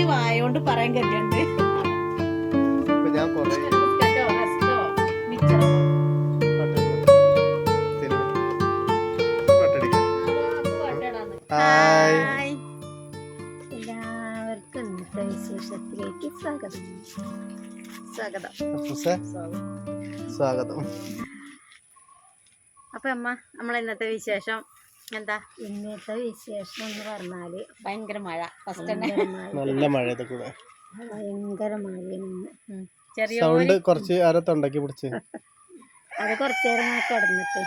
കുറച്ച് വായോണ്ട് പറയാൻ എല്ലാവർക്കും വിശേഷത്തിലേക്ക് സ്വാഗതം. സ്വാഗതം. സ്വാഗതം. അപ്പൊ അമ്മ നമ്മളെ ഇന്നത്തെ വിശേഷം? എന്താ? ഇന്നത്തെ വിശേഷം എന്ന് പറഞ്ഞാൽ ഭയങ്കര മഴ. ഫസ്റ്റ് തന്നെ. നല്ല മഴ കൂടെ ഭയങ്കര മഴയാണ് ചെറിയ സൗണ്ട് കുറച്ച് ആരോ തൊണ്ടക്കി പിടിച്ച്. അത് കുറച്ചു നേരം കിടന്നിട്ട്.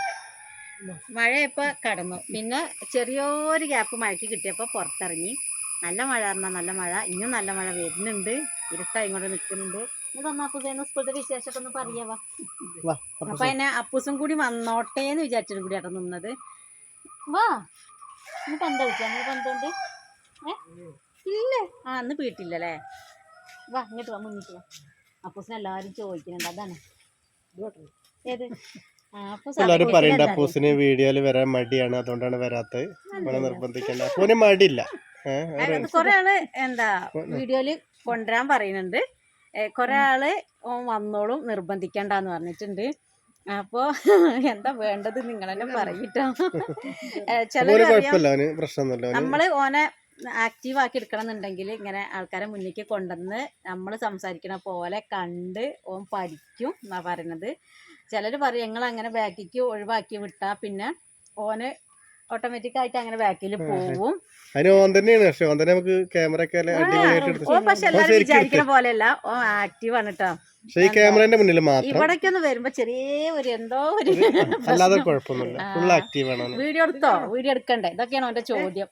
മഴ ഇപ്പൊ കടന്നു. പിന്നെ ചെറിയൊരു ഗ്യാപ്പ് മഴയ്ക്ക് കിട്ടിയപ്പോ പുറത്തിറങ്ങി. നല്ല മഴ പറഞ്ഞാൽ നല്ല മഴ. ഇനിയും നല്ല മഴ വരുന്നുണ്ട്. ഇരുട്ടായി കൊണ്ട് നിൽക്കുന്നുണ്ട്. സ്കൂളത്തെ വിശേഷമൊക്കെ ഒന്ന് പറയാവാ? വാ അപ്പൊ അപ്പൂസേ. എന്നെ അപ്പൂസും കൂടി വന്നോട്ടേന്ന് വിചാരിച്ചിട്ട് കൂടി ആട്ടോ നിന്നത്. വാ. ഇന്ന് പന്ത വിളിച്ചാ നിങ്ങൾ പന്തുണ്ട് ഏ? ഇല്ല. ആ അന്ന് വീട്ടില്ലല്ലേ വാ ഇങ്ങോട്ട് വാ മുന്നിട്ട് വാ. അപ്പൂസിനെ എല്ലാവരും ചോദിക്കുന്നുണ്ട്. അതാണ്. ഏത്? എല്ലാരും അപ്പൂസിനെ പറയണ്ട എന്താ അപ്പൂസിന് വീഡിയോയിൽ വരാൻ മടിയാണ്. അതുകൊണ്ടാണ് വരാത്തത്. നമ്മളെ നിർബന്ധിക്കണ്ട. അപ്പൂന് മടിയില്ല. കൊറേ ആൾ എന്താ വീഡിയോയിൽ കൊണ്ടുവരാൻ പറയുന്നുണ്ട്. കൊറേ ആൾ വന്നോളും നിർബന്ധിക്കണ്ടെന്ന് പറഞ്ഞിട്ടുണ്ട്. അപ്പോ എന്താ വേണ്ടത് നിങ്ങൾ തന്നെ പറയിട്ടോ. ചില നമ്മൾ ഓനെ ആക്റ്റീവ് ആക്കി എടുക്കണം എന്നുണ്ടെങ്കിൽ ഇങ്ങനെ ആൾക്കാരെ മുന്നിലേക്ക് കൊണ്ടുവന്ന് നമ്മൾ സംസാരിക്കണ പോലെ കണ്ട് ഓൻ പഠിക്കും എന്നാ പറയുന്നത് ചിലർ പറയും ഞങ്ങൾ അങ്ങനെ ബാക്കിക്ക് ഒഴിവാക്കി വിട്ടാ പിന്നെ ഓന് ഓട്ടോമാറ്റിക് ആയിട്ട് അങ്ങനെ ബാക്കിൽ പോവും. പക്ഷെ എല്ലാവരും വിചാരിക്കണ പോലെയല്ല ഓ ആക്റ്റീവ് ആണ് കേട്ടോ പക്ഷെ ഈ ക്യാമറന്റെ മുന്നിൽ മാത്രം ഇവിടേക്കൊന്ന് വരുമ്പോ ചെറിയ ഒരു എന്തോ ഒരു അല്ലാതെ കുഴപ്പമൊന്നുമില്ല. ഫുൾ ആക്റ്റീവ് ആണ് വീഡിയോ എടുത്തോ? വീഡിയോ എടുക്കണ്ടേ? ഇതൊക്കെയാണ് അവന്റെ ചോദ്യം.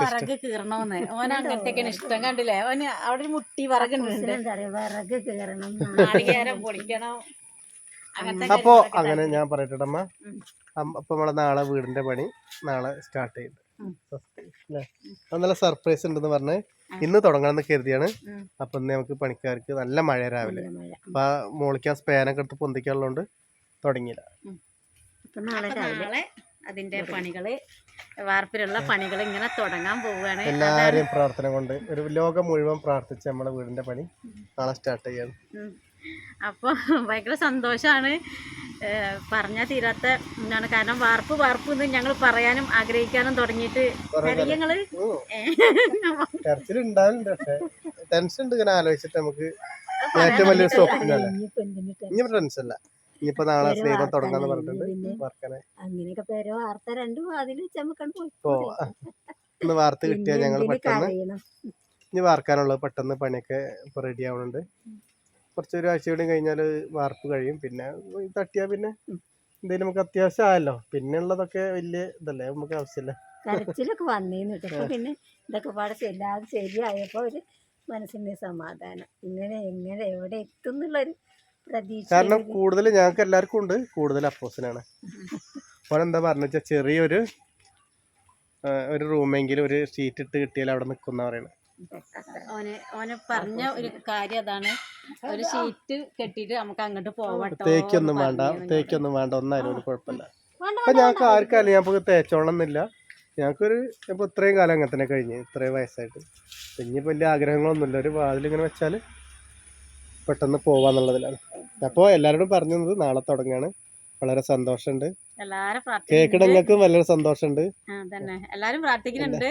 വിറക് കീറണോന്ന്. ഓൻ അങ്ങനത്തെയൊക്കെയാണ് ഇഷ്ടം. കണ്ടില്ലേ? ഓന് അവിടെ ഒരു മുട്ടി വിറകുണ്ട് വിറക് നാളികേരം പൊളിക്കണം. അപ്പോ അങ്ങനെ ഞാൻ പറയട്ടെ അമ്മ അപ്പൊ നമ്മളെ നാളെ വീടിന്റെ പണി നാളെ സ്റ്റാർട്ട് അത് നല്ല സർപ്രൈസ് ഉണ്ടെന്ന് പറഞ്ഞ് ഇന്ന് തുടങ്ങണമെന്ന് കരുതിയാണ്. അപ്പൊ ഇന്ന് നമുക്ക് പണിക്കാർക്ക് നല്ല മഴ രാവിലെ. അപ്പൊ ആ മോളിക്ക് ആ സ്പാനൊക്കെ എടുത്ത് പൊന്തിക്കാനുള്ളതുകൊണ്ട് തുടങ്ങിയില്ല. അതിന്റെ പണികൾ വാർപ്പിലുള്ള പണികൾ ഇങ്ങനെ തുടങ്ങാൻ പോവുകയാണ്. എല്ലാവരെയും പ്രാർത്ഥന കൊണ്ട് ഒരു ലോകം മുഴുവൻ പ്രാർത്ഥിച്ച് നമ്മുടെ വീടിന്റെ പണി നാളെ സ്റ്റാർട്ട് ചെയ്യാണ്. ഉം. അപ്പൊ ഭയങ്കര സന്തോഷാണ്. പറഞ്ഞാൽ തീരാത്ത എന്താണ് കാരണം വാർപ്പ് വാർപ്പ് എന്ന് ഞങ്ങൾ പറയാനും ആഗ്രഹിക്കാനും തുടങ്ങിയിട്ട്. ഞങ്ങൾ ടെൻഷൻ ഉണ്ട് ഇങ്ങനെ ആലോചിച്ചിട്ട് നമുക്ക് ഏറ്റവും സ്വപ്നമല്ലേ ഇനി ടെൻഷൻ ഇല്ല. ഇനിയിപ്പോ നാളെ പേര് സ്നേഹം വാർത്താനം തുടങ്ങാന്ന് പറഞ്ഞിട്ടുണ്ട്. അങ്ങനെയൊക്കെ പേരോ വാർത്ത രണ്ട് കിട്ടിയാൽ ഞങ്ങൾ പെട്ടെന്ന് ഇനി വാർക്കാനുള്ളത് പെട്ടെന്ന് പണിയൊക്കെ ഇപ്പൊ റെഡി ആവുന്നുണ്ട് കുറച്ച് ഒരാഴ്ച കൂടി കഴിഞ്ഞാൽ വാർപ്പ് കഴിയും. പിന്നെ തട്ടിയാൽ തട്ടിയാ പിന്നെ എന്തെങ്കിലും നമുക്ക് അത്യാവശ്യം ആയല്ലോ പിന്നെ ഉള്ളതൊക്കെ വലിയ ഇതല്ലേ നമുക്ക് ആവശ്യമില്ല. കരച്ചിലൊക്കെ വന്നേന്ന് കേട്ടോ. പിന്നെ ഇതൊക്കെ പാടെ എല്ലാവരും ശരിയായപ്പോ ഒരു മനസ്സിന് സമാധാനം. ഇങ്ങനെ എങ്ങനെ എവിടെ എത്തും എന്നുള്ളൊരു പ്രതീക്ഷ കാരണം കൂടുതൽ ഞങ്ങൾക്ക് എല്ലാവർക്കും ഉണ്ട്. കൂടുതൽ അപ്പോസിനാണ്. ഓനെന്താ പറഞ്ഞു വെച്ചാൽ ചെറിയൊരു ഒരു റൂമെങ്കിലും ഒരു ഷീറ്റ് ഇട്ട് കിട്ടിയാൽ അവിടെ നിൽക്കുന്ന പറയണത് ഓന് ഓന് പറഞ്ഞ ഒരു കാര്യം അതാണ്. ഒരു ഷീറ്റ് കെട്ടിട്ട് നമുക്ക് അങ്ങോട്ട് പോവട്ടോ തേക്കൊന്നും വേണ്ട. തേക്കൊന്നും വേണ്ട ഒന്നായാലും ഒരു കുഴപ്പമില്ല. അപ്പൊ ഞങ്ങൾക്ക് ആർക്കല്ല തേച്ചോണം എന്നില്ല ഞങ്ങൾക്കൊരു ഇപ്പൊ ഇത്രയും കാലം അങ്ങനെ തന്നെ കഴിഞ്ഞ് ഇത്രയും വയസ്സായിട്ട്. ഇനിയിപ്പോ വലിയ ആഗ്രഹങ്ങളൊന്നുമില്ല. ഒരു വാതിലിങ്ങനെ വെച്ചാൽ പെട്ടെന്ന് പോവാന്നുള്ളതിലാണ്. അപ്പോൾ എല്ലാവരോടും പറഞ്ഞത് നാളെ തുടങ്ങുകയാണ് വളരെ സന്തോഷമുണ്ട്. കേക്കിട നിങ്ങൾക്കും വളരെ സന്തോഷമുണ്ട്. എല്ലാരും പ്രാർത്ഥിക്കുന്നുണ്ട്.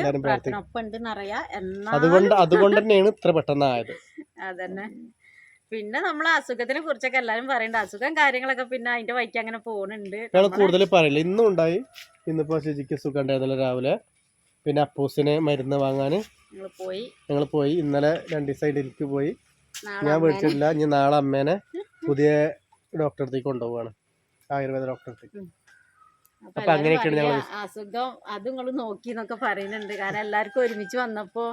അതുകൊണ്ട് അതുകൊണ്ട് തന്നെയാണ് ഇത്ര പെട്ടെന്ന് ആയത് അതന്നെ. പിന്നെ നമ്മൾ അസുഖത്തിനെ കുറിച്ചൊക്കെ എല്ലാരും പറയണ്ട. അസുഖം കാര്യങ്ങളൊക്കെ പിന്നെ അതിന്റെ വഴിക്ക് അങ്ങനെ പോകുന്നുണ്ട് കൂടുതൽ പറയില്ല ഇന്നും ഉണ്ടായി. ഇന്നിപ്പോ ശുചിക്ക് സുഖം ഉണ്ടായിരുന്നില്ല രാവിലെ പിന്നെ അപ്പൂസിന് മരുന്ന് വാങ്ങാൻ പോയി. ഞങ്ങൾ പോയി. ഇന്നലെ രണ്ട് ദിവസമായിട്ട് എനിക്ക് പോയി. ഞാൻ വിളിച്ചിട്ടില്ല. ഇനി നാളെ അമ്മേനെ പുതിയ ഡോക്ടറെ അടുത്തേക്ക് കൊണ്ടുപോവാണ്. ആയുർവേദ ഡോക്ടർക്ക് അപ്പൊ അങ്ങനെയൊക്കെയാണ് അസുഖം അത് നിങ്ങൾ നോക്കി എന്നൊക്കെ പറയുന്നുണ്ട്. കാരണം എല്ലാവർക്കും ഒരുമിച്ച് വന്നപ്പോ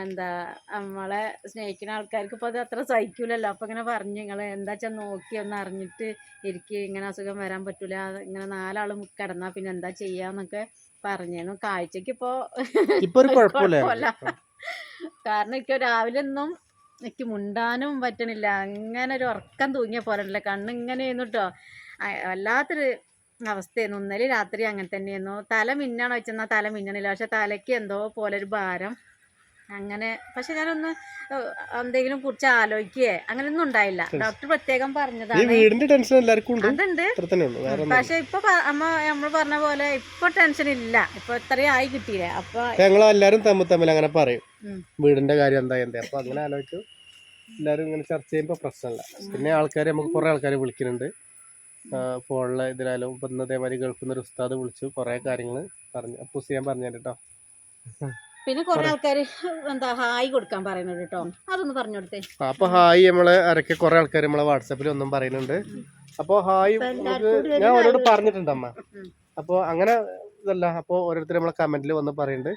എന്താ നമ്മളെ സ്നേഹിക്കുന്ന ആൾക്കാർക്ക് ഇപ്പൊ അത് അത്ര സഹിക്കൂലല്ലോ. അപ്പൊ ഇങ്ങനെ പറഞ്ഞു നിങ്ങൾ എന്താ വെച്ചാൽ നോക്കി ഒന്ന് അറിഞ്ഞിട്ട് എനിക്ക് ഇങ്ങനെ അസുഖം വരാൻ പറ്റൂല. ഇങ്ങനെ നാലാളും കിടന്നാ പിന്നെ എന്താ ചെയ്യാന്നൊക്കെ പറഞ്ഞു കാഴ്ചക്ക് ഇപ്പോ ഇപ്പൊ ഒരു കുഴപ്പമില്ല. കുഴപ്പമില്ല. കാരണം എനിക്ക് രാവിലെ ഒന്നും എനിക്ക് മുണ്ടാനും പറ്റണില്ല. അങ്ങനെ ഒരു ഉറക്കം തൂങ്ങിയ പോലെ ഉണ്ടല്ലേ കണ്ണിങ്ങനെ കേട്ടോ വല്ലാത്തൊരു അവസ്ഥയായിരുന്നു. ഇന്നലെ രാത്രി അങ്ങനെ തന്നെയായിരുന്നു. തല മിന്നാണ് വെച്ചെന്നാൽ തല മിന്നണില്ല. പക്ഷെ തലയ്ക്ക് എന്തോ പോലെ ഒരു ഭാരം. അങ്ങനെ പക്ഷെ ഞാനൊന്ന് എന്തെങ്കിലും കുറിച്ച് ആലോചിക്കുകയെ അങ്ങനെയൊന്നും ഉണ്ടായില്ല. ഡോക്ടർ പ്രത്യേകം പറഞ്ഞതാണ്. വീടിന്റെ ടെൻഷൻ എല്ലാവർക്കും അതുണ്ട്. പക്ഷെ ഇപ്പൊ അമ്മ നമ്മൾ പറഞ്ഞ പോലെ ഇപ്പൊ ടെൻഷൻ ഇല്ല. ഇപ്പൊ ഇത്രയും ആയി കിട്ടിയില്ലേ? അപ്പൊ ഞങ്ങൾ എല്ലാരും തമ്മിൽ തമ്മിൽ അങ്ങനെ പറയും. വീടിന്റെ കാര്യം എന്താ എന്താ? അപ്പൊ അങ്ങനെ ആലോചിച്ചു. എല്ലാരും ഇങ്ങനെ ചർച്ച ചെയ്യുമ്പോ പ്രശ്നമില്ല. പിന്നെ ആൾക്കാർ നമുക്ക് കുറെ ആൾക്കാർ വിളിക്കുന്നുണ്ട്. ഫോണിലെ ഇതിലായാലും ഇപ്പൊ ഇന്ന് ഇതേമാതിരി ഗൾഫിൽ നിന്ന് ഒരു ഉസ്താദ് വിളിച്ചു കുറെ കാര്യങ്ങൾ പറഞ്ഞു. അപ്പൊ ഞാൻ പറഞ്ഞു കേട്ടോ പിന്നെ കുറെ ആൾക്കാര് എന്താ ഹായ് കൊടുക്കാൻ പറയുന്നുണ്ട് കേട്ടോ അതൊന്ന് പറഞ്ഞു കൊടുത്തേ. അപ്പൊ ഹായ് നമ്മളെ അരക്കെ കുറെ ആൾക്കാർ നമ്മളെ വാട്സാപ്പിൽ ഒന്നും പറയുന്നുണ്ട്. അപ്പൊ ഹായ് ഞാൻ അവരോട് പറഞ്ഞിട്ടുണ്ട് അമ്മ. അപ്പൊ അങ്ങനെ ഇതല്ല അപ്പൊ ഓരോരുത്തർ നമ്മളെ കമന്റിൽ വന്ന് പറയുന്നുണ്ട്.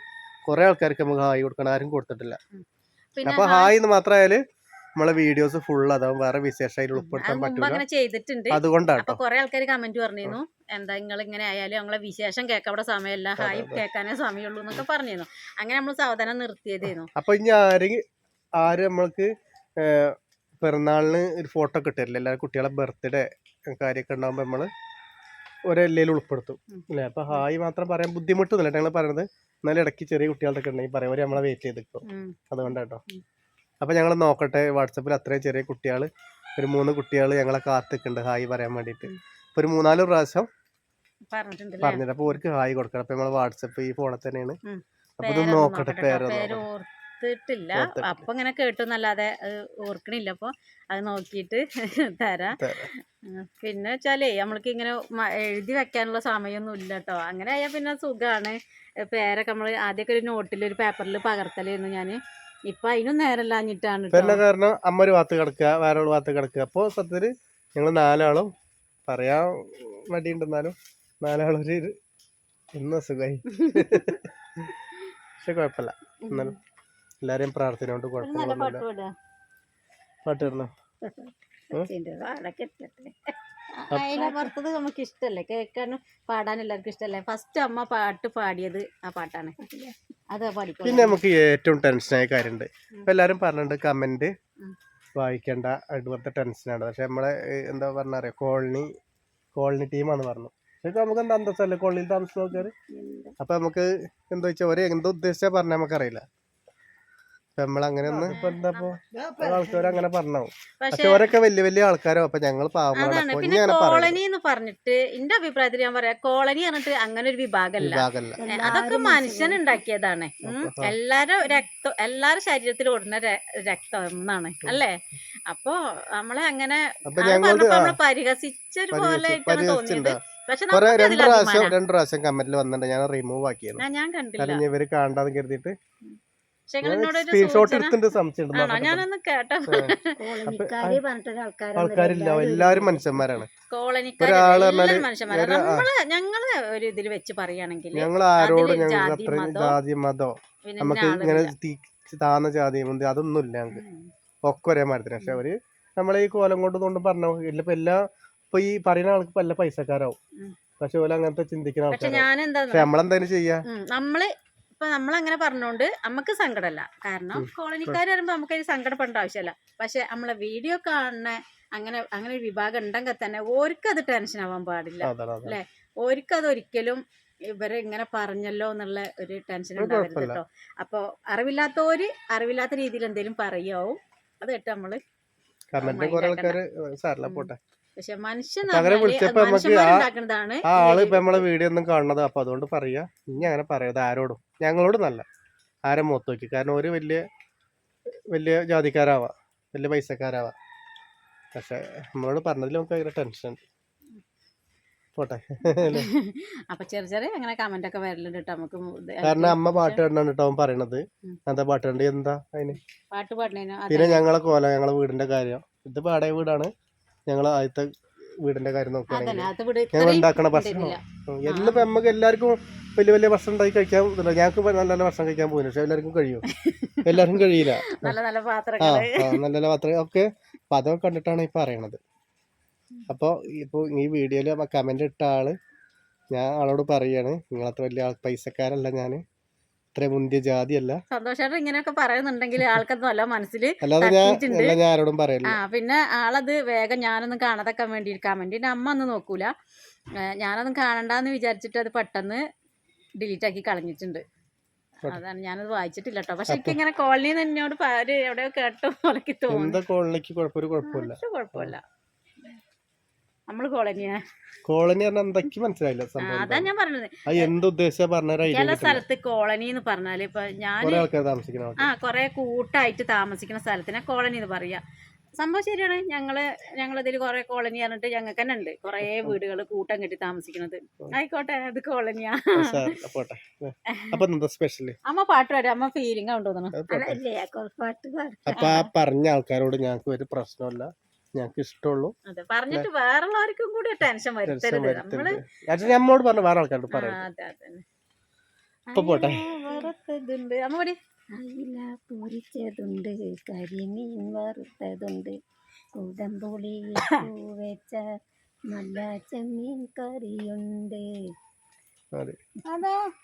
കുറെ ആൾക്കാർക്ക് നമുക്ക് ഹായ് കൊടുക്കണം ആരും കൊടുത്തിട്ടില്ല. അപ്പൊ ഹായ് എന്ന് മാത്രമായാൽ നമ്മളെ വീഡിയോസ് ഫുൾ അതാവും വേറെ വിശേഷം അതിൽ ഉൾപ്പെടുത്താൻ പറ്റും പറ്റൂല. അങ്ങനെ ചെയ്തിട്ടുണ്ട്. അതുകൊണ്ടാണ് അപ്പൊ കുറെ ആൾക്കാർ കമന്റ് പറഞ്ഞിരുന്നു. എന്താ നിങ്ങൾ ഇങ്ങനെ ആയാലും ഞങ്ങളെ വിശേഷം കേൾക്കാൻ അവിടെ സമയമല്ല ഹായ്. കേൾക്കാനേ സമയമുള്ളൂ എന്നൊക്കെ പറഞ്ഞിരുന്നു. അങ്ങനെ നമ്മൾ സാവധാനം നിർത്തിയതായിരുന്നു അപ്പൊ ഇനി ആരെങ്കിലും ആര് നമ്മൾക്ക് പിറന്നാളിന് ഒരു ഫോട്ടോ കിട്ടില്ല എല്ലാവരും കുട്ടികളെ ബർത്ത്ഡേ കാര്യമൊക്കെ ഉണ്ടാകുമ്പോൾ നമ്മൾ ഒരെല്ലയിൽ ഉൾപ്പെടുത്തും. അല്ലേ? അപ്പൊ ഹായ് മാത്രം പറയാൻ ബുദ്ധിമുട്ടൊന്നുമില്ല ഞങ്ങൾ പറയുന്നത് എന്നാലും ഇടയ്ക്ക് ചെറിയ കുട്ടികളുടെ ഒക്കെ ഉണ്ടെങ്കിൽ പറയാം. അവർ നമ്മളെ വെയിറ്റ് ചെയ്ത് നിൽക്കും ഉം. അതുകൊണ്ടാട്ടോ. ഉം. അപ്പൊ ഞങ്ങൾ നോക്കട്ടെ വാട്സപ്പിൽ അത്രയും ചെറിയ കുട്ടികൾ ഒരു മൂന്ന് കുട്ടികൾ ഞങ്ങളെ കാത്തിക്കുന്നുണ്ട് ഹായ് പറയാൻ വേണ്ടിയിട്ട് ഇപ്പോൾ ഒരു മൂന്നാൽ പ്രാവശ്യം പറഞ്ഞിട്ട് അപ്പോൾ അവർക്ക് ഹായ് കൊടുക്കണം. അപ്പോൾ നമ്മൾ വാട്സപ്പ് ഈ ഫോണിൽ തന്നെയാണ്. അപ്പോൾ ഇതൊന്ന് ഇത് നോക്കട്ടെ പേര് ട്ടോ. ഓർത്തിട്ടില്ല. അപ്പം ഇങ്ങനെ കേട്ടു എന്നല്ലാതെ ഓർക്കണില്ല. അപ്പൊ അത് നോക്കിയിട്ട് തരാം. തരാം. പിന്നെ വെച്ചാലേ നമ്മൾക്ക് ഇങ്ങനെ എഴുതി വെക്കാനുള്ള സമയമൊന്നും ഇല്ല കേട്ടോ. അങ്ങനെ ആയാൽ പിന്നെ സുഖമാണ് പേരൊക്കെ നമ്മൾ ആദ്യമൊക്കെ ഒരു നോട്ടിൽ ഒരു പേപ്പറിൽ പകർത്തലായിരുന്നു ഞാൻ ഇപ്പൊ അതിനും നേരല്ലാഞ്ഞിട്ടാണ് പിന്നെ കാരണം അമ്മ ഒരു ഭാഗത്ത് കിടക്കുക വേറെ ഒരു ഭാഗത്ത് കിടക്കുക അപ്പോൾ സത്യത്തിൽ ഞങ്ങൾ നാലാളും പറയാൻ മടിയുണ്ടെന്നാലും നാലാളും ഒരു ഇന്ന് സുഖമായി പക്ഷെ കുഴപ്പമില്ല എന്നാലും എല്ലാരെയും പ്രാർത്ഥന കൊണ്ട് കുഴപ്പമില്ല കുഴപ്പമൊന്നുമില്ല പാട്ട് ഇടണം ഇതിന്റെ പുറത്തത് നമുക്ക് ഇഷ്ടല്ലേ കേൾക്കാനും പാടാനും എല്ലാവർക്കും ഇഷ്ടല്ലേ? ഫസ്റ്റ് അമ്മ പാട്ട് പാടിയത് ആ പാട്ടാണ്. അത് പിന്നെ നമുക്ക് ഏറ്റവും ടെൻഷനായ കാര്യമുണ്ട്. ഇപ്പം എല്ലാവരും പറഞ്ഞിട്ടുണ്ട് കമന്റ്. വായിക്കേണ്ട അടുത്ത ടെൻഷനാണ് പക്ഷെ നമ്മളെ എന്താ പറഞ്ഞ അറിയാം കോളനി കോളനി ടീമാന്ന് പറഞ്ഞു. പക്ഷെ നമുക്ക് എന്താ അന്തസ്സല്ലേ? കോളനിയിൽ താമസിക്കുന്ന ആൾക്കാർ അപ്പൊ നമുക്ക് എന്താ വെച്ചാൽ ഒരേ എന്തോ ഉദ്ദേശിച്ചാ പറഞ്ഞ നമുക്കറിയില്ല. അപ്പൊ നമ്മളങ്ങനെ ഒന്ന് ഇപ്പൊ എന്താ ആൾക്കാർ അങ്ങനെ പറഞ്ഞാവും. പക്ഷെ പക്ഷെ വലിയ വലിയ ആൾക്കാരോ അപ്പൊ ഞങ്ങൾ അതാണ്. പിന്നെ കോളനി എന്ന് പറഞ്ഞിട്ട് എന്റെ അഭിപ്രായത്തിൽ ഞാൻ പറയാം കോളനി പറഞ്ഞിട്ട് അങ്ങനെ ഒരു വിഭാഗമല്ല വിഭാഗമല്ല അതൊക്കെ മനുഷ്യൻ ഉണ്ടാക്കിയതാണ്. എല്ലാരും രക്തം എല്ലാരും ശരീരത്തിൽ ഓടുന്ന രക്തം എന്നാണ്. അല്ലേ? അപ്പൊ നമ്മളെ അങ്ങനെ നമ്മളെ പരിഹസിച്ചൊരു പോലെ തോന്നിയത്. പക്ഷെ കൊറേ രണ്ട് പ്രാവശ്യം രണ്ട് പ്രാവശ്യം കമന്റിൽ വന്നിട്ടുണ്ട്. ഞാൻ റിമൂവ് ആക്കിയത്. ഞാൻ കണ്ടില്ല. ഇവർ കാണാന്ന് കരുതിയിട്ട് ഞാനൊന്ന് കേട്ടോ. ആൾക്കാരില്ല. മനുഷ്യന്മാരാണ്. മനുഷ്യന്മാരാണ്. നമ്മൾ ഞങ്ങൾ ഒരു ഇതിൽ വെച്ച് പറയുകയാണെങ്കിൽ ഞങ്ങൾ ആരോടും ഞങ്ങൾ ജാതി, അത്രയും മതോ, ജാതി മതോ പിന്നെ നമുക്ക് ഇങ്ങനെ താന്ന ജാതി മുന്തി അതൊന്നും ഇല്ല ഞങ്ങൾക്ക്. ഒക്കെ ഒരേ മരത്തിന് പക്ഷെ അവർ നമ്മളെ ഈ കോലം കൊണ്ട് കൊണ്ട് പറഞ്ഞ ഇല്ലപ്പോ എല്ലാ ഇപ്പൊ ഈ പറയുന്ന ആൾക്ക് പല പൈസക്കാരാവും. പക്ഷെ ഓല അങ്ങനത്തെ ചിന്തിക്കുന്ന പക്ഷെ നമ്മളെന്തായാലും ചെയ്യാ? നമ്മൾ ഇപ്പൊ നമ്മളങ്ങനെ പറഞ്ഞോണ്ട് നമുക്ക് സങ്കടമല്ല കാരണം. കോളനിക്കാർ വരുമ്പോ നമുക്ക് അതിന് സങ്കടപ്പെടേണ്ട ആവശ്യമല്ല പക്ഷെ നമ്മളെ വീഡിയോ കാണുന്ന അങ്ങനെ അങ്ങനെ ഒരു വിഭാഗം ഉണ്ടെങ്കിൽ തന്നെ ഓർക്ക് അത് ടെൻഷൻ ആവാൻ പാടില്ല. അല്ലെ അതാണ് അല്ലേ? ഓർക്ക് അത് ഒരിക്കലും ഇവരെ ഇങ്ങനെ പറഞ്ഞല്ലോ എന്നുള്ള ഒരു ടെൻഷൻ ഉണ്ടാവരുത്. കേട്ടോ അപ്പൊ അറിവില്ലാത്തവര് അറിവില്ലാത്ത രീതിയിൽ എന്തെങ്കിലും പറയാവും. അത് കേട്ടോ നമ്മൾ കമന്റ് കുറെ ആൾക്കാർ സാറില്ല പോട്ടെ. പക്ഷെ മനുഷ്യൻ അപ്പൊ അങ്ങനെ വിളിച്ചപ്പോ നമുക്ക് ആ- ആൾ ഇപ്പൊ നമ്മളെ വീഡിയോ ഒന്നും കാണുന്നത്. അപ്പൊ അതുകൊണ്ട് പറയാ. ഇനി അങ്ങനെ പറയാത് ആരോടും. ഞങ്ങളോടും നല്ല. ആരെ മുഖത്ത് നോക്കി. കാരണം ഒരു വലിയ വലിയ ജാതിക്കാരാവാ. വലിയ പൈസക്കാരാവാ. പക്ഷെ നമ്മളോട് പറഞ്ഞതിൽ നമുക്ക് ഭയങ്കര ടെൻഷൻ പോട്ടെ. അപ്പൊ ചെറിയ ചെറിയ അങ്ങനെ കമന്റ് ഒക്കെ വരലുണ്ട് കേട്ടോ നമുക്ക് കാരണം അമ്മ പാട്ട് പാടണം കേട്ടോ അവൻ പറയണത്. എന്താ പാട്ട് കണ്ട് എന്താ അതിന്? പാട്ട് പിന്നെ ഞങ്ങളെ കോല. ഞങ്ങളെ വീടിന്റെ കാര്യം. ഇത് പാടേ വീടാണ്. ഞങ്ങൾ ആദ്യത്തെ വീടിന്റെ കാര്യം നോക്കുകയാണെങ്കിൽ ഞങ്ങൾ ഉണ്ടാക്കണ ഭക്ഷണം. എല്ലാം നമുക്ക് എല്ലാവർക്കും വലിയ വലിയ ഭക്ഷണം ഉണ്ടാക്കി കഴിക്കാൻ ഇതില്ല ഞങ്ങൾക്ക് നല്ല നല്ല ഭക്ഷണം കഴിക്കാൻ പോകുന്നു. പക്ഷെ എല്ലാവർക്കും കഴിയും? എല്ലാവർക്കും കഴിയില്ല. നല്ല നല്ല ആ നല്ല നല്ല പാത്രം. ഒക്കെ അപ്പൊ അതൊക്കെ കണ്ടിട്ടാണ് ഈ പറയണത്. അപ്പൊ ഇപ്പൊ ഈ വീഡിയോയിൽ കമന്റ് ഇട്ട ആൾ ഞാൻ ആളോട് പറയാണ് നിങ്ങളത്ര വലിയ ആൾ പൈസക്കാരല്ല ഞാൻ ഇത്ര മുന്തിയ ജാതിയല്ല. സന്തോഷമായിട്ട് ഇങ്ങനെയൊക്കെ പറയുന്നുണ്ടെങ്കിൽ ആൾക്കത് നല്ല മനസ്സിൽ ഞാൻ. അല്ല ആരോടും പറയില്ല ആ പിന്നെ ആളത് വേഗം ഞാനൊന്നും കാണാതൊക്കെ വേണ്ടി. ഇരിക്കാൻ പിന്നെ അമ്മ ഒന്നും നോക്കൂല. ഞാനൊന്നും കാണണ്ടെന്ന് വിചാരിച്ചിട്ട് അത് പെട്ടെന്ന് ഡിലീറ്റ് ആക്കി കളഞ്ഞിട്ടുണ്ട്. അതാണ് ഞാനത് വായിച്ചിട്ടില്ല കേട്ടോ പക്ഷെ എനിക്ക് ഇങ്ങനെ കോളനി എന്നോട് എവിടെയോ കേട്ടോ പോലെക്ക് കുഴപ്പമില്ല. നമ്മൾ കോളനിയാ കോളനി പറഞ്ഞാൽ എന്തൊക്കെ മനസ്സിലായില്ല സംഭവം അതാ ഞാൻ പറഞ്ഞത്. അത് എന്ത് ഉദ്ദേശിച്ചാ പറഞ്ഞ ഒരു ഐഡിയ ചില സ്ഥലത്ത് കോളനി എന്ന് പറഞ്ഞാൽ ഇപ്പൊ ഞാൻ കുറെ ആൾക്കാർ താമസിക്കുന്ന ആ കൊറേ കൂട്ടായിട്ട് താമസിക്കുന്ന സ്ഥലത്തിനെ കോളനി എന്ന് പറയാ. സംഭവം ശരിയാണ് ഞങ്ങൾ ഞങ്ങളിതിൽ കുറെ കോളനി പറഞ്ഞിട്ട് ഞങ്ങൾക്ക് തന്നെ ഉണ്ട് കുറെ വീടുകൾ കൂട്ടം കെട്ടി താമസിക്കുന്നത് ആയിക്കോട്ടെ അത് കോളനിയാ. സ്പെഷ്യൽ? അമ്മ പാട്ട് പാടും. അമ്മ ഫീലിംഗ് കൊണ്ടുവന്നു അപ്പൊ ആ പറഞ്ഞ ആൾക്കാരോട് ഞങ്ങൾക്ക് ഒരു പ്രശ്നമില്ല ഞങ്ങൾക്ക് ഇഷ്ടമുള്ളൂ അതെ പറഞ്ഞിട്ട് വേറുള്ളവർക്കും കൂടി ടെൻഷൻ വരുത്തരുത്. നമ്മൾ അത് നമ്മളോട് പറഞ്ഞു വേറെ ആൾക്കാരോട് പറയാം അതെ അതെ ഇപ്പൊ പോട്ടെ. അയില പൊരിച്ചതുണ്ട് കരിമീൻ വറുത്തതുണ്ട് കുടംപുളി വെച്ച നല്ല ചെമ്മീൻ കറിയുണ്ട്. അതെ.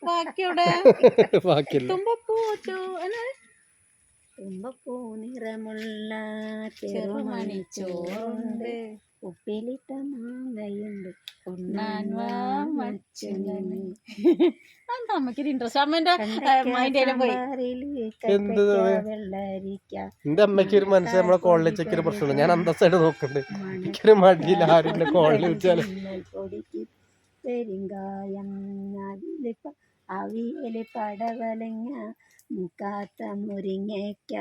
ബാക്കിയുടെ തുമ്പപ്പൂ? തുമ്പപ്പൂ നിറമുള്ള ചെറുമണി ചെറുമണിച്ചോറുണ്ട് ചോറുണ്ട്. ഉപ്പിലിട്ട മാങ്ങയുണ്ട്. അമ്മക്കൊരു ഇൻട്രസ്റ്റ് അമ്മേന്റെ എന്റെ അമ്മയ്ക്ക് ഒരു മനസ്സിൽ നമ്മളെ കോളേജ് ചെക്കൊരു പ്രശ്നമില്ല ഞാൻ അന്തസ്സായിട്ട് നോക്കുന്നുണ്ട്. എനിക്കൊരു മടിയില്ല ആരും കോളേജ് വെച്ചാൽ പെരിങ്കായം അവിയൽ പടവലങ്ങ മുക്കാത്ത മുരിങ്ങയ്ക്ക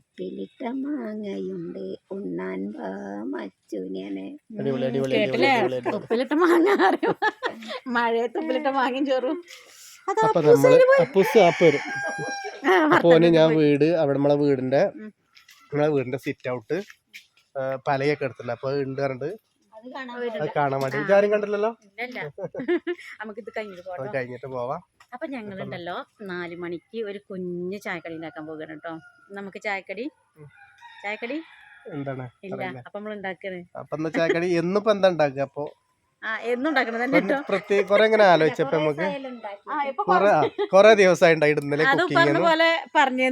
ഉപ്പിലിട്ട മാങ്ങയുണ്ട്. ഉണ്ണാൻ വാ മച്ചുനെ. അടിപൊളി അടിപൊളി അടിപൊളി കേട്ടില്ലേ? അടിപൊളി അടിപൊളി. ഉപ്പിലിട്ട മാങ്ങ അറിയോ? മഴയത്ത് ഉപ്പിലിട്ട മാങ്ങയും ചോറും. അതാ അപ്പൊ നമ്മൾ അപ്പൂസ് അപ്പ് വരും അപ്പോന് ഞാൻ വീട് അവിടെ നമ്മളെ വീടിന്റെ ഉം. നമ്മളെ വീടിന്റെ സിറ്റ് ഔട്ട് പലയൊക്കെ എടുത്തില്ല അപ്പൊ ഉണ്ട് പറഞ്ഞിട്ട് അത് കാണാൻ അത് കാണാൻ വേണ്ടി. ഇതാരും കണ്ടില്ലല്ലോ? ഇല്ലല്ല. നമുക്കിത് കഴിഞ്ഞിട്ട് അത് പോകാം കഴിഞ്ഞിട്ട് പോവാം. അപ്പൊ ഞങ്ങളുണ്ടല്ലോ നാല് മണിക്ക് ഒരു കുഞ്ഞ് ചായക്കടി ഉണ്ടാക്കാൻ പോകുകയാണ് കേട്ടോ. നമുക്ക് ചായക്കടി? ചായക്കടി? എന്താണ്? ഇല്ല. അറിയില്ല. അപ്പൊ നമ്മൾ ഉണ്ടാക്കണേ. അപ്പൊ ചായക്കടി എന്നിപ്പോ എന്താ ഉണ്ടാക്കുക? അപ്പൊ ആ എന്നും ഉണ്ടാക്കണത് തന്നെ കേട്ടോ. പ്രത്യേക കൊറേ ഇങ്ങനെ നമുക്ക്. ആ ഇപ്പൊ കൊറേ ആ, കൊറേ ഇന്നലെ അത് കുക്കിംഗ് പറഞ്ഞ പോലെ പറഞ്ഞേ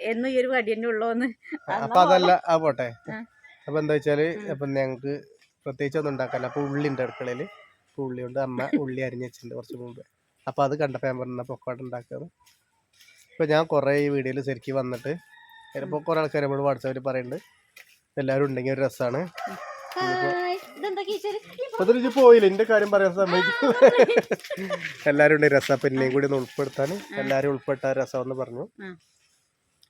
എന്നും ഈ ഒരു വടി തന്നെ ഉള്ളൂന്ന്. അപ്പൊ അതല്ല ആ പോട്ടെ. അപ്പൊ എന്താ വെച്ചാൽ. അപ്പൊ ഞങ്ങക്ക് പ്രത്യേകിച്ച് ഒന്നും ഉണ്ടാക്കാല്ല. അപ്പൊ ഉള്ളിന്റെ അടുക്കളയിൽ ഉള്ളി കൊണ്ട് അമ്മ ഉള്ളി അരിഞ്ഞു വെച്ചിട്ടുണ്ട് കുറച്ച് മുമ്പ്. അപ്പൊ അത് കണ്ടപ്പോൾ ഞാൻ പറഞ്ഞ പൊക്കോട്ട ഉണ്ടാക്കുന്നത് ഇപ്പോൾ ഞാൻ കുറേ ഈ വീഡിയോയിൽ ശരിക്കും വന്നിട്ട് ചിലപ്പോൾ കുറേ ആൾക്കാർ നമ്മൾ വാട്സാപ്പിൽ പറയുന്നുണ്ട് എല്ലാവരും ഉണ്ടെങ്കിൽ ഒരു രസമാണ് ഇതിൽ പോയില്ല? എന്റെ കാര്യം പറയാൻ സമയത്ത് എല്ലാരും ഉണ്ട് രസം അപ്പൊ എന്നെയും കൂടി ഒന്ന് ഉൾപ്പെടുത്താൻ എല്ലാരും ഉൾപ്പെട്ട രസം എന്ന് പറഞ്ഞു.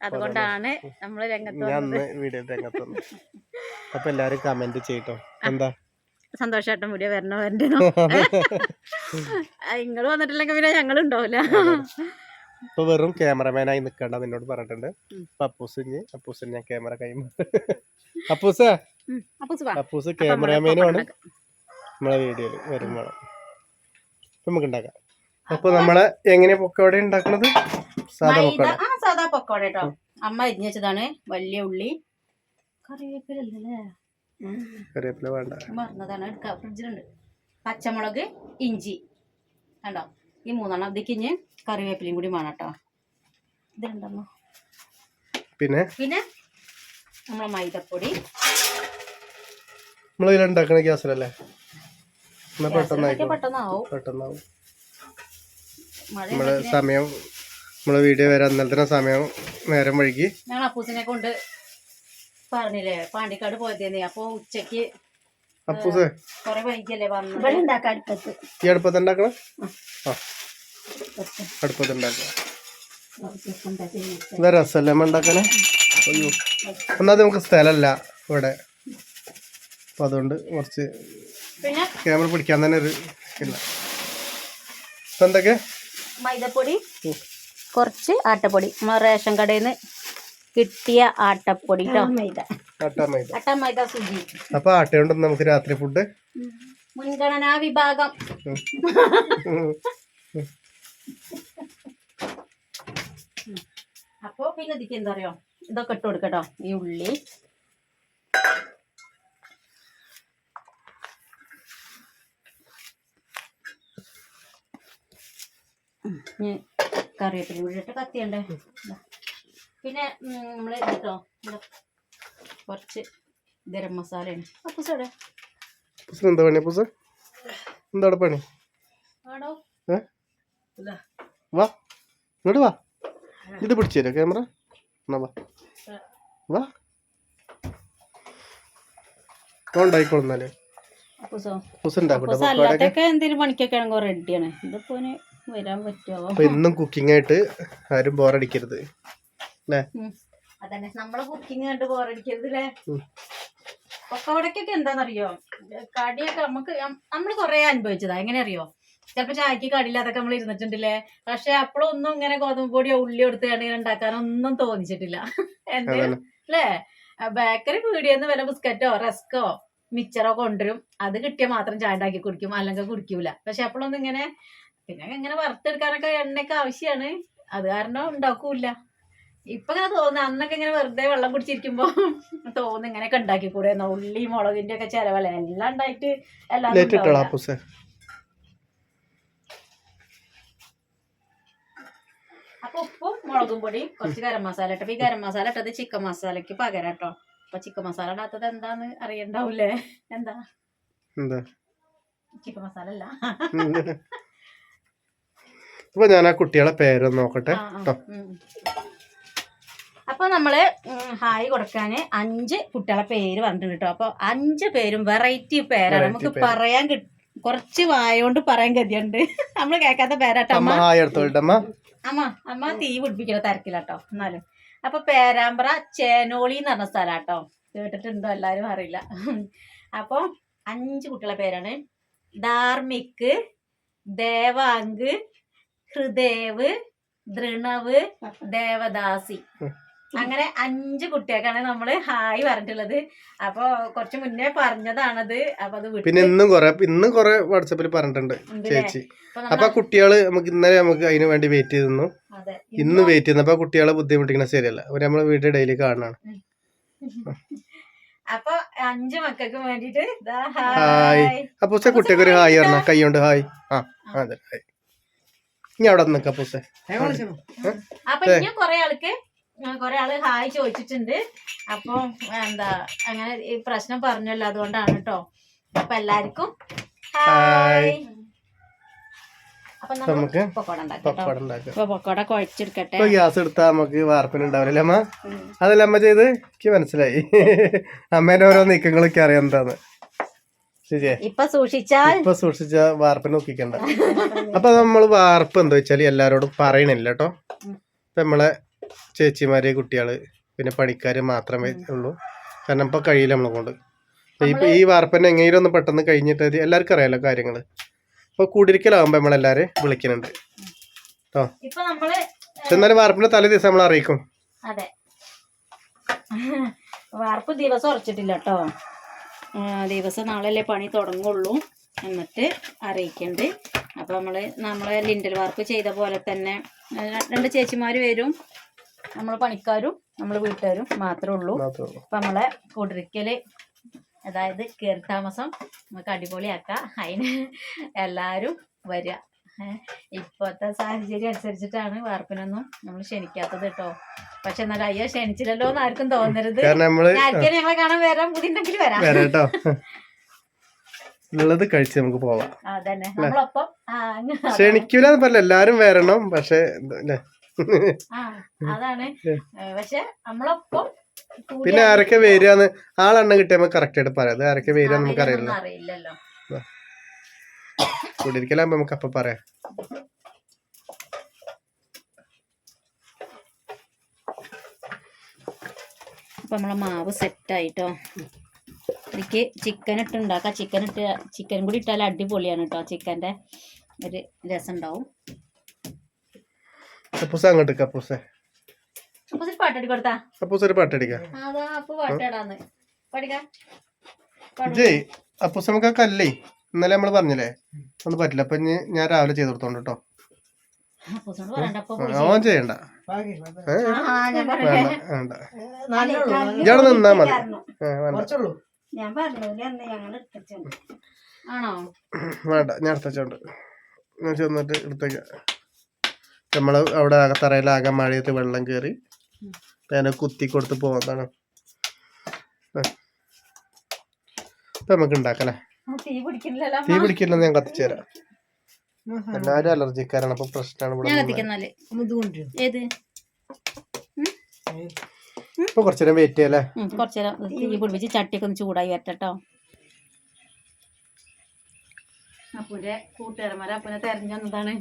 അതുകൊണ്ടാണ് നമ്മൾ രംഗത്ത് ഞാൻ വീഡിയോ രംഗത്ത് അപ്പൊ എല്ലാരും കമന്റ് ചെയ്യട്ടോ. എന്താ? സന്തോഷായിട്ടും വീഡിയോ വരണോ വരണ്ടോ നിങ്ങൾ വന്നിട്ടില്ലെങ്കിൽ പിന്നെ ഞങ്ങൾ ഉണ്ടാവില്ല ഇപ്പൊ വെറും ക്യാമറമാനായി നിക്കണ്ട നിന്നോട് പറഞ്ഞിട്ടുണ്ട്. അപ്പൊ അപ്പൂസ് ഇനി അപ്പൂസിന് ഞാൻ ക്യാമറ കൈമാറി അപ്പൂസ. അപ്പൂസ് ക്യാമറമാനുമാണ് നമ്മൾ നമ്മളെ വീഡിയോയിൽ വരും വേണം. അപ്പൊ നമുക്ക് ഉണ്ടാക്കാം. അപ്പൊ നമ്മളെ എങ്ങനെയാ പൊക്കോട ഉണ്ടാക്കണത്? സാധാ പൊക്കോട സാധാ പൊക്കോട കേട്ടോ. അമ്മ ഇരിഞ്ഞതാണ് വലിയ ഉള്ളി. കറിവേപ്പിലല്ലേ കറിവേപ്പില വേണ്ട. മറന്നതാണ് എടുക്കാം ഫ്രിഡ്ജിലുണ്ട്. പച്ചമുളക് ഇഞ്ചി. കണ്ടോ? ഈ മൂന്നെണ്ണം ഇതിക്കിഞ്ഞ് കറിവേപ്പിലയും കൂടി വേണം കേട്ടോ. പിന്നെ? പിന്നെ നമ്മളെ മൈദപ്പൊടി. നമ്മളിതിലുണ്ടാക്കണ ഗ്യാസിലല്ലേ? എന്നാ പെട്ടെന്നായിക്കോ? ഗ്യാസിലൊക്കെ പെട്ടെന്നാവും. പെട്ടെന്നാവും നമ്മൾ സമയം നമ്മളെ വീഡിയോ വരാൻ സമയം നേരം വഴുകി ഞങ്ങൾ അപ്പൂസിനെ കൊണ്ട് പറഞ്ഞില്ലേ? പാണ്ടിക്കാട് പോയതേന്നേ. അപ്പൊ ഉച്ചയ്ക്ക് അപ്പൂസേ കൊറേ വൈകിയല്ലേ വന്നത് ഇവിടെ ഉണ്ടാക്കാം അടുപ്പത്ത്. ഈ അടുപ്പത്ത് ഉണ്ടാക്കണം ആ. അടുപ്പത്ത്. ഉണ്ടാക്കണം എന്താ രസമല്ലേ അമ്മ അയ്യോ. ഒന്നാമത് നമുക്ക് സ്ഥലമല്ല ഇവിടെ. അപ്പൊ അതുകൊണ്ട് കുറച്ച് പിന്നെ? ക്യാമറ പിടിക്കാൻ തന്നെ ഒരു ഇല്ല. എന്തൊക്കെ? മൈദപ്പൊടി കുറച്ച് ആട്ടപ്പൊടി. നമ്മളെ റേഷൻ കടയിൽ നിന്ന് കിട്ടിയ ആട്ടപ്പൊടി അപ്പൊ ആട്ടയുണ്ട് നമുക്ക് രാത്രി ഫുഡ്. മുൻഗണനാ വിഭാഗം. അപ്പോ പിന്നെ ഇതിക്ക് എന്താ അറിയോ? ഇതൊക്കെ ഇട്ട് കൊടുക്കട്ടോ. ഈ ഉള്ളി. കറിയപ്പിന് വീട്ടിട്ട് കൂടി ഇട്ട് കത്തിയണ്ടേ. പിന്നെ നമ്മൾ കേട്ടോ കുറച്ച് ഗരം മസാലയാണ്. അപ്പൊ സോടെ എന്താ പണി അപ്പൂസ് എന്താ പണി? ഏ? വാ. ഇങ്ങോട്ട് വാ. ഇത് പിടിച്ചു തരാം ക്യാമറ? എന്നാ വാ. വാ. ഉണ്ടായിക്കോളുന്നാലേ അപ്പൂസോ പുസ് ഉണ്ടാക്കട്ടെ അപ്പൂസ് അല്ലാത്തൊക്കെ എന്തെങ്കിലും റെഡിയാണ്. ഇതിപ്പോ ഇനി വരാൻ പറ്റുമോ അപ്പൊ എന്നും കുക്കിംഗ് ആയിട്ട് ആരും ബോറടിക്കരുത് അല്ലേ അതന്നെ. നമ്മളെ കുക്കിംഗ് കണ്ട് ബോറടിക്കരുത് അല്ലേ പക്കവടക്കൊക്കെ എന്താണെന്നറിയോ കടിയൊക്കെ നമുക്ക് നമ്മൾ കുറെ അനുഭവിച്ചതാ. എങ്ങനെ അറിയോ ചിലപ്പോ ചായക്ക് കടിയില്ലാതൊക്കെ നമ്മൾ ഇരുന്നിട്ടുണ്ടല്ലേ? പക്ഷെ അപ്പോഴൊന്നും ഇങ്ങനെ ഗോതമ്പ് പൊടിയോ ഉള്ളി എടുത്ത് കണ്ടിങ്ങനെ ഉണ്ടാക്കാനൊന്നും തോന്നിച്ചിട്ടില്ല. എന്തേലും അല്ലേ ബേക്കറി പീടിയെന്ന് വല്ല ബിസ്ക്കറ്റോ റസ്കോ മിച്ചറോ കൊണ്ടുവരും. അത് കിട്ടിയാൽ മാത്രം ചായ ഉണ്ടാക്കി കുടിക്കും. അല്ലെങ്കിൽ കുടിക്കൂല. പക്ഷെ അപ്പോഴൊന്നും ഇങ്ങനെ പിന്നെ ഇങ്ങനെ വറുത്തെടുക്കാനൊക്കെ എണ്ണയൊക്കെ ആവശ്യമാണ് അത് കാരണം ഉണ്ടാക്കൂല ഇപ്പൊ ഇങ്ങനെ തോന്നുന്നു അന്നൊക്കെ ഇങ്ങനെ വെറുതെ വെള്ളം കുടിച്ചിരിക്കുമ്പോ തോന്നുന്നു ഇങ്ങനെയൊക്കെ ഉണ്ടാക്കി കൂടെ ഉള്ളി മുളകിന്റെ ഒക്കെ ചെലവല്ല? എല്ലാം ഉണ്ടായിട്ട് എല്ലാം അപ്പൊ ഉപ്പും മുളകും പൊടി കുറച്ച് ഗരം മസാല ഇട്ടപ്പോ ഈ ഗരം മസാല ഇട്ടത് ചിക്കൻ മസാലക്ക് പകരം കേട്ടോ അപ്പൊ ചിക്കൻ മസാല ഇടാത്തത് എന്താന്ന് അറിയണ്ടാവൂലേ? എന്താ? ചിക്കൻ മസാല അല്ല. അപ്പൊ ഞാൻ ആ കുട്ടികളെ പേരൊന്ന് നോക്കട്ടെ ആ, ആ, നമ്മൾ അപ്പൊ നമ്മൾ ഹായ് കൊടുക്കാന് അഞ്ച് കുട്ടികളെ പേര് പറഞ്ഞിട്ടുണ്ട് കേട്ടോ. അപ്പൊ അഞ്ച് പേരും വെറൈറ്റി പേരാണ്. നമുക്ക് പറയാൻ കിട്ടും കുറച്ച് വായോണ്ട് പറയാൻ ഗതിയുണ്ട്. നമ്മൾ കേൾക്കാത്ത പേരാട്ടോ അമ്മ? അമ്മ അമ്മ. തീ പിടിപ്പിക്കണ തിരക്കിലാട്ടോ എന്നാലും. അപ്പൊ പേരാമ്പ്ര ചേനോളി എന്ന് പറഞ്ഞ സ്ഥലാട്ടോ. കേട്ടിട്ടുണ്ടോ? എല്ലാരും അറിയില്ല. അപ്പൊ അഞ്ച് കുട്ടികളെ പേരാണ്. ധാർമിക് ദേവാങ്ക് ഹൃദേവ് ദൃണവ് ദേവദാസി. അങ്ങനെ അഞ്ച് കുട്ടികൾക്കാണ് നമ്മൾ ഹായ് പറഞ്ഞിട്ടുള്ളത്. അപ്പൊ കുറച്ച് മുന്നേ പറഞ്ഞതാണത്. അപ്പൊ അത് വിട്ടു പിന്നെ ഇന്നും കൊറേ ഇന്നും കൊറേ വാട്സപ്പിൽ പറഞ്ഞിട്ടുണ്ട് ചേച്ചി. അപ്പൊ കുട്ടികൾ നമുക്ക് ഇന്നലെ നമുക്ക് അതിനു വേണ്ടി വെയിറ്റ് ചെയ്തിരുന്നു ഇന്ന് വെയിറ്റ് ചെയ്യുന്നു അപ്പൊ കുട്ടികളെ ബുദ്ധിമുട്ടിക്കണ ശരിയല്ല. അവർ നമ്മളെ വീട്ടിൽ ഡെയിലി കാണാണ്. അപ്പൊ അഞ്ച് മക്കൾക്ക് വേണ്ടിട്ട് ദാ ഹായ്. അപ്പൊ കുട്ടികൾക്ക് ഒരു ഹായ് പറഞ്ഞ? കൈ കൊണ്ട് ഹായ്. ആ അതെ ഹായ്. ഇനി അവിടെ നിൽക്കാം അപ്പൂസെ അപ്പൊ കൊറേ ആൾക്ക് കൊറേ ആൾ ഹായ് ചോദിച്ചിട്ടുണ്ട്. അപ്പൊ എന്താ അങ്ങനെ ഈ പ്രശ്നം പറഞ്ഞല്ലോ അതുകൊണ്ടാണ് കേട്ടോ അപ്പൊ എല്ലാവർക്കും ഹായ് അപ്പൊ നമുക്ക് നമുക്ക് പൊക്കോട ഉണ്ടാക്കാം കേട്ടോ പപ്പടം ഉണ്ടാക്കാം. അപ്പൊ പൊക്കോട കുഴച്ചെടുക്കട്ടെ. ഇപ്പൊ ഗ്യാസ് എടുത്താ നമുക്ക് വാർപ്പിനുണ്ടാവില്ല അമ്മ? അതല്ല അമ്മ ചെയ്ത്? എനിക്ക് മനസ്സിലായി. അമ്മേന്റെ ഓരോ നീക്കങ്ങളൊക്കെ അറിയാം എന്താന്ന്. ഇപ്പൊ സൂക്ഷിച്ചാൽ ഇപ്പൊ സൂക്ഷിച്ച വാർപ്പിന് നോക്കിക്കണ്ട. അപ്പൊ നമ്മൾ വാർപ്പ് എന്താ വെച്ചാൽ എല്ലാരോടും പറയണില്ല കേട്ടോ നമ്മളെ ചേച്ചിമാര് കുട്ടികൾ പിന്നെ പണിക്കാര് മാത്രമേ ഉള്ളൂ. കാരണം ഇപ്പൊ കഴിയില്ല നമ്മളെ കൊണ്ട്. ഇപ്പൊ ഈ വാർപ്പന്നെ എങ്ങനെയും ഒന്ന് പെട്ടെന്ന് കഴിഞ്ഞിട്ട് ഇത് എല്ലാവർക്കും അറിയാലോ കാര്യങ്ങൾ. ഇപ്പൊ കൂടിരിക്കലാകുമ്പോ നമ്മളെല്ലാരും വിളിക്കുന്നുണ്ട്. കേട്ടോ എന്നാലും വാർപ്പിന്റെ തലേ ദിവസം നമ്മൾ അറിയിക്കും. അതെ. വാർപ്പ് ദിവസം ഉറച്ചിട്ടില്ല കേട്ടോ ദിവസം നാളെയല്ലേ പണി തുടങ്ങുള്ളൂ എന്നിട്ട് അറിയിക്കണ്ട്. അപ്പൊ നമ്മൾ നമ്മളെ ലിൻഡൽ വാർപ്പ് ചെയ്ത പോലെ തന്നെ രണ്ട് ചേച്ചിമാർ വരും. നമ്മൾ പണിക്കാരും നമ്മൾ വീട്ടുകാരും മാത്രമേ ഉള്ളൂ. അപ്പൊ നമ്മളെ കുടിരിക്കൽ അതായത് കയറി താമസം നമുക്ക് അടിപൊളിയാക്കാം. അതിന് എല്ലാരും വരിക ഇപ്പോഴത്തെ സാഹചര്യം അനുസരിച്ചിട്ടാണ് വാർപ്പിനൊന്നും നമ്മൾ ക്ഷണിക്കാത്തത് കേട്ടോ. പക്ഷെ എന്നാലും അയ്യോ ക്ഷണിച്ചില്ലല്ലോ എന്ന് ആർക്കും തോന്നരുത്. നമ്മൾ ആർക്കും ഞങ്ങളെ കാണാൻ വരാൻ ബുദ്ധിമുട്ടെങ്കിൽ വരാം. കേട്ടോ. ഉള്ളത് കഴിച്ച് നമുക്ക് പോവാം. അതന്നെ. നമ്മളൊപ്പം ആ, അങ്ങ് ക്ഷണിക്കൂല പറയില്ല എല്ലാരും വരണം. പക്ഷെ അതാണ്. പക്ഷെ നമ്മളൊപ്പം പിന്നെ ആരൊക്കെ വരികന്ന് ആളെണ്ണം കിട്ടിയ നമുക്ക് കറക്റ്റ് ആയിട്ട് പറയാം. അത് ആരൊക്കെ വരിക നമുക്ക് അറിയില്ല അറിയില്ലല്ലോ. കൂടിയിരിക്കലാകുമ്പോ നമുക്ക് അപ്പൊ പറയാം. അപ്പൊ നമ്മളെ മാവ് സെറ്റായിട്ടോ. എനിക്ക് ചിക്കൻ ഇട്ട് ഉണ്ടാക്കാം. ചിക്കൻ ഇട്ട് ചിക്കൻ കൂടി ഇട്ടാൽ അടിപൊളിയാണ് കേട്ടോ. ചിക്കന്റെ ഒരു രസം ഉണ്ടാവും അപ്പൂസ അങ്ങോട്ട് കപ്പൂസ. കപ്പൂസ ഒരു പാട്ടടിക്കാം ജയ് അപ്പൂസ നമുക്ക് ആ കല്ലേ ഇന്നലെ നമ്മൾ പറഞ്ഞില്ലേ? ഒന്നും പറ്റില്ല. അപ്പൊ ഇനി ഞാൻ രാവിലെ ചെയ്ത് കൊടുത്തോണ്ട് കേട്ടോ ഓൻ ചെയ്യണ്ട. ഇയാൾ നിന്നാ മതി. വേണ്ട. ഞാൻ എടുത്തോണ്ട് ഞാൻ ചെന്നിട്ട് എടുത്തേക്ക നമ്മൾ അവിടെ ആകെ തറയിലാകെ മഴയത്ത് വെള്ളം കയറി ഞാൻ കുത്തി കൊടുത്ത് പോകുന്നതാണ്. ഇപ്പൊ നമുക്ക് ഉണ്ടാക്കല്ലേ തീ പിടിക്കുന്നില്ലല്ലോ പിടിക്കില്ലെന്ന് ഞാൻ കത്തിച്ചു തരാം എല്ലാരും അലർജിക്കാരാണ് അപ്പൊ പ്രശ്നമാണ് ഇവിടെ ഞാൻ ഉള്ളത്. കത്തിക്കുന്നാൽ ഏത്? ഇപ്പൊ കുറച്ചു നേരം വെയിറ്റ് ചെയ്യല്ലേ? കുറച്ചു നേരം തീ പിടിപ്പിച്ച് ചട്ടിയൊക്കെ ഒന്ന് ചൂടായി വരട്ടോ അപ്പൂന്റെ കൂട്ടുകാരന്മാരെ അപ്പൂനെ തെരഞ്ഞു വന്നതാണ്.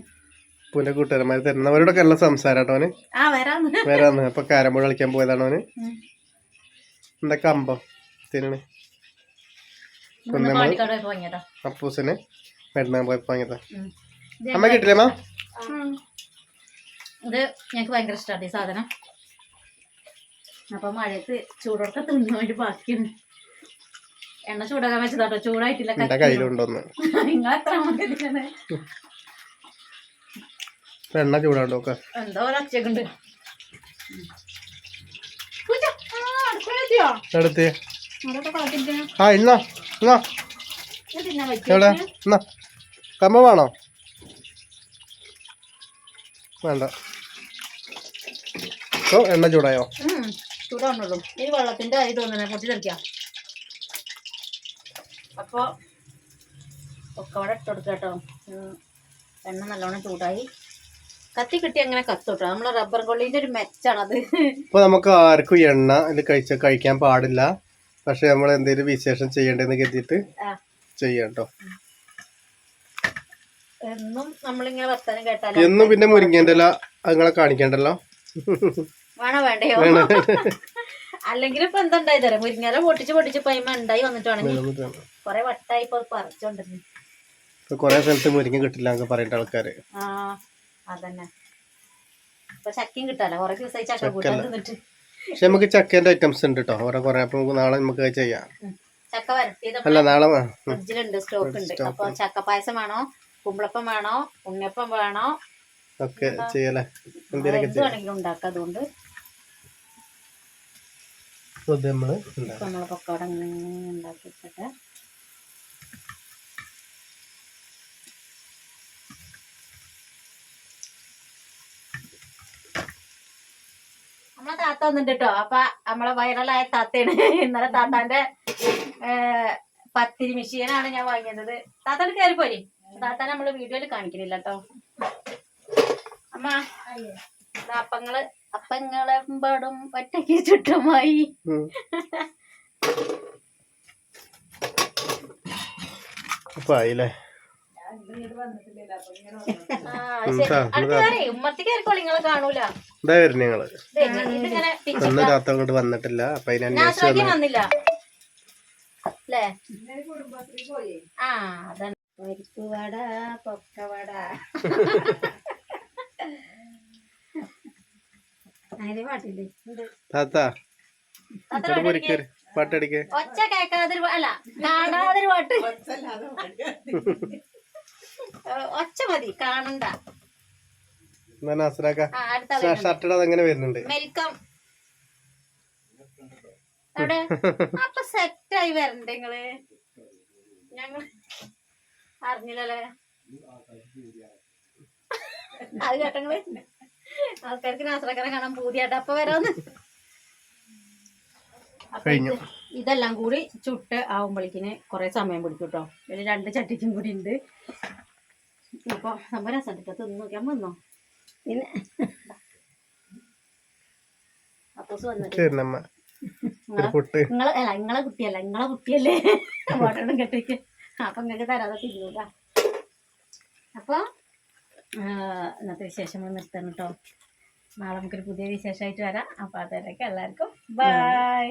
പൂന്റെ കൂട്ടുകാരന്മാര് തരുന്നവരോടൊക്കെ നല്ല സംസാരം കേട്ടോ അവന്. ആ വരാന്ന്. അപ്പൊ കാരമ്പോൾ കളിക്കാൻ പോയതാണ് അവന്. എന്താ കമ്പം? തിന്നണ് അപ്പൂസിന് മെഡ്നാൻ പോയപ്പോ വാങ്ങിയതാ. അമ്മ കിട്ടില്ലേ അമ്മ? ഇത് ഞങ്ങൾക്ക് ഭയങ്കര ഇഷ്ടമാണ് ഈ സാധനം. അപ്പൊ മഴയത്ത് ചൂടോടൊക്കെ തിന്നു വേണ്ടി ബാക്കിയാണ് എണ്ണ ചൂടാക്കാൻ വെച്ചതാട്ടോ ചൂടായിട്ടില്ല എന്റെ കയ്യിലുണ്ടോന്ന് നിങ്ങൾ എത്ര മതി ഇതിന്? എണ്ണ ചൂടാണ്ട് നോക്ക? എടുത്ത്. ആ ഇന്നാ? എവിടെ? എന്നാ കമ്പം വേണോ? വേണ്ട. ഓ എണ്ണ ചൂടായോ? ചൂടാണല്ലോ ഈ വെള്ളത്തിന്റെ അരി തോന്നുന്നേ പൊട്ടി തെറിക്കാം. അപ്പോ ഒക്കെ അവിടെ ഇട്ട് കൊടുക്കുക കേട്ടോ. ഉം, എണ്ണ നല്ലോണം ചൂടായി. കത്തി കിട്ടി അങ്ങനെ കത്തോട്ടോ. നമ്മളെ റബ്ബർ കൊള്ളിന്റെ ഒരു മെച്ചാണത്. ഇപ്പൊ നമുക്ക് ആർക്കും എണ്ണ ഇത് കഴിച്ച കഴിക്കാൻ പാടില്ല. പക്ഷെ നമ്മൾ എന്തെങ്കിലും വിശേഷം ചെയ്യണ്ടെന്ന് കരുതിയിട്ട് ആ, ചെയ്യാം കേട്ടോ എന്നും നമ്മളിങ്ങനെ വർത്താനം കേട്ടാലോ എന്നും പിന്നെ മുരിങ്ങേന്റെ ഇല നിങ്ങളെ കാണിക്കണ്ടല്ലോ? വേണോ വേണ്ടയോ? അല്ലെങ്കിൽ ഇപ്പൊ എന്തായി തരാം മുരിങ്ങാല പൊട്ടിച്ച് പൊട്ടിച്ച് പൈമ ഉണ്ടായി വന്നിട്ടാണെങ്കിൽ കൊറേ വട്ടായി ഇപ്പൊ പറിച്ചോണ്ടിരുന്നു. കൊറേ സ്ഥലത്ത് മുരിങ്ങ കിട്ടില്ല എന്നൊക്കെ പറയേണ്ട ആൾക്കാര്. ആ. അതന്നെ. ഇപ്പൊ ചക്കയും കിട്ടാലോ? ദിവസമായി ചക്ക കൂട്ടാൻ തിന്നിട്ട് പക്ഷെ നമുക്ക് ചക്കേന്റെ ഐറ്റംസ് ഉണ്ട് കേട്ടോ ഓരോ കൊറേ അപ്പൊ നമുക്ക് നാളെ നമുക്ക് ചെയ്യാം. ചക്ക വരട്ടിയത് അല്ല നാളെ. ഫ്രിഡ്ജിലുണ്ട് സ്റ്റോക്ക് ഉണ്ട്. അപ്പൊ ചക്ക പായസം വേണോ? കുമ്പളപ്പം വേണോ? ഉണ്ണിയപ്പം വേണോ? ഒക്കെ ചെയ്യലേ എന്തേലൊക്കെ എന്ത് ചെയ്യാം. വേണമെങ്കിലും ഉണ്ടാക്കാം അതുകൊണ്ട്. നമ്മൾ നമ്മൾ പക്കോട ഉണ്ടാക്കി വെച്ചിട്ട് നമ്മളെ താത്ത വന്നിട്ട് കേട്ടോ അപ്പൊ നമ്മളെ വൈറലായ താത്തയാണ്. ഇന്നലെ താത്താന്റെ പത്തിരി മെഷീനാണ് ഞാൻ വാങ്ങിയത്. താത്താന് കയറി പോരി. താത്ത നമ്മൾ വീഡിയോയിൽ കാണിക്കുന്നില്ല കേട്ടോ അമ്മ അപ്പങ്ങൾ അപ്പങ്ങളെമ്പാടും ഒറ്റയ്ക്ക് ചുട്ടമായി ഉം. അപ്പൊ ആയില്ലേ ഇതാ ഞങ്ങൾ ദേ, ഇതിങ്ങനെ പിച്ച് ഒന്ന് രാത്രി അങ്ങോട്ട് വന്നിട്ടില്ല അപ്പൊ വന്നില്ല. പൊക്കവട. താത്ത പാട്ടടിക്ക്. ഒച്ച കേൾക്കാതൊരു അല്ല കാണാതൊരു പാട്ട്. ഒച്ച മതി കാണണ്ട. ഷർട്ട് അങ്ങനെ വരുന്നുണ്ട്. വെൽക്കം അപ്പൊ സെറ്റായി വരണ്ടേ നിങ്ങൾ? ഞങ്ങൾ അറിഞ്ഞില്ലല്ലേ? അത് കേട്ടങ്ങൾ ആൾക്കാർക്ക് നാസറക്കനെ കാണാൻ പൂതിയായിട്ട് അപ്പൊ വരാന്ന്. ഇതെല്ലാം കൂടി ചുട്ട് ആവുമ്പോഴേക്കിന് കുറെ സമയം പിടിക്കും കേട്ടോ ഇതിൽ രണ്ട് ചട്ടിക്കും കൂടി ഉണ്ട്. അപ്പൊ നമ്മ രസം. തിന്നു നോക്കാൻ വന്നോ? പിന്നെ അപ്പൂസ് വന്നിട്ട് നിങ്ങളെ അല്ല നിങ്ങളെ കുട്ടിയല്ല? നിങ്ങളെ കുട്ടിയല്ലേ? വടണം കെട്ടിക്ക് അപ്പൊ നിങ്ങൾക്ക് തരാതെ തിന്നൂല അപ്പൊ ആ, ഇന്നത്തെ വിശേഷം നിർത്തണം കേട്ടോ നാളെ നമുക്കൊരു പുതിയ വിശേഷമായിട്ട് വരാം. അപ്പൊ അതുവരെയൊക്കെ എല്ലാവർക്കും ബൈ.